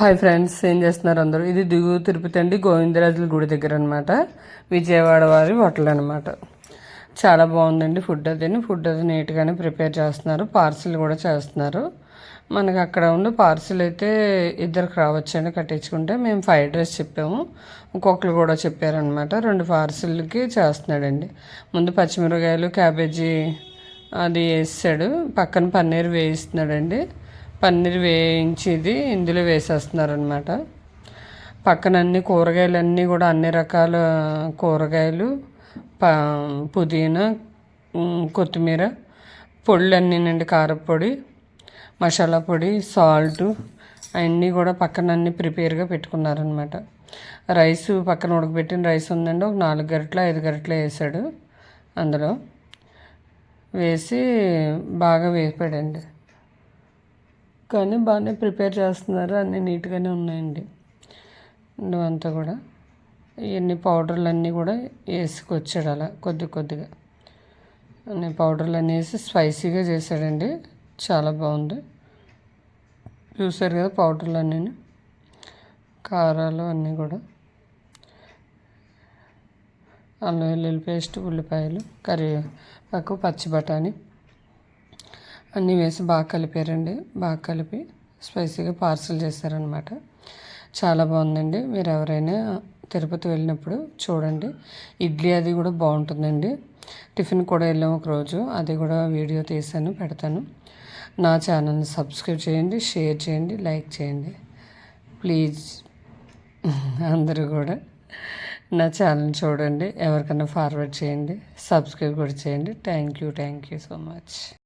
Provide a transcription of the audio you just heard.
Hi friends ఏం చేస్తున్నారు అందరూ? ఇది దిగువ తిరుపతి అండి గోవిందరాజుల గుడి దగ్గర అనమాట విజయవాడ వారి హోటల్ అనమాట చాలా బాగుందండి ఫుడ్ అదిని ఫుడ్ అది నీట్గానే ప్రిపేర్ చేస్తున్నారు పార్సిల్ కూడా చేస్తున్నారు. మనకి అక్కడ ఉండి పార్సిల్ అయితే ఇద్దరికి రావచ్చండి కట్టించుకుంటే. మేము ఫ్రైడ్ రైస్ చెప్పాము ఇంకొకరు కూడా చెప్పారనమాట రెండు పార్సిల్కి చేస్తున్నాడండి. ముందు పచ్చిమిరకాయలు క్యాబేజీ అది వేసాడు పక్కన పన్నీర్ వేయిస్తున్నాడండి. పన్నీర్ వేయించేది ఇందులో వేసేస్తున్నారనమాట పక్కన అన్ని కూరగాయలన్నీ కూడా అన్ని రకాల కూరగాయలు ప పుదీనా కొత్తిమీర పొళ్ళు అన్నీనండి కారపొడి మసాలా పొడి సాల్ట్ అవన్నీ కూడా పక్కన అన్ని ప్రిపేర్గా పెట్టుకున్నారనమాట రైస్ పక్కన ఉడకబెట్టిన రైస్ ఉందండి ఒక నాలుగు గరిటలు ఐదు గరిటలు వేసాడు అందులో. వేసి బాగా వేపాడండి. కానీ బాగానే ప్రిపేర్ చేస్తున్నారు. అన్నీ నీట్గానే ఉన్నాయండి. అంతా కూడా. ఇవన్నీ పౌడర్లు అన్నీ కూడా వేసుకొచ్చాడు అలా కొద్ది కొద్దిగా. అన్ని పౌడర్లు అన్నీ వేసి స్పైసీగా చేశాడండి. చాలా బాగుంది. చూసారు కదా పౌడర్లు అన్నీ కారాలు అన్నీ కూడా. అల్లం వెల్లుల్లి పేస్ట్ ఉల్లిపాయలు కరివేపాకు పచ్చి బఠానీ. అన్నీ వేసి బాగా కలిపారండి. బాగా కలిపి స్పైసీగా పార్సల్ చేశారనమాట. చాలా బాగుందండి. మీరు ఎవరైనా తిరుపతి వెళ్ళినప్పుడు చూడండి. ఇడ్లీ అది కూడా బాగుంటుందండి. టిఫిన్ కూడా వెళ్ళాము ఒకరోజు. అది కూడా వీడియో తీసాను పెడతాను. నా ఛానల్ని సబ్స్క్రైబ్ చేయండి షేర్ చేయండి లైక్ చేయండి. ప్లీజ్. అందరూ కూడా నా ఛానల్ చూడండి. ఎవరికైనా ఫార్వర్డ్ చేయండి. సబ్స్క్రైబ్ కూడా చేయండి. Thank you thank you so much.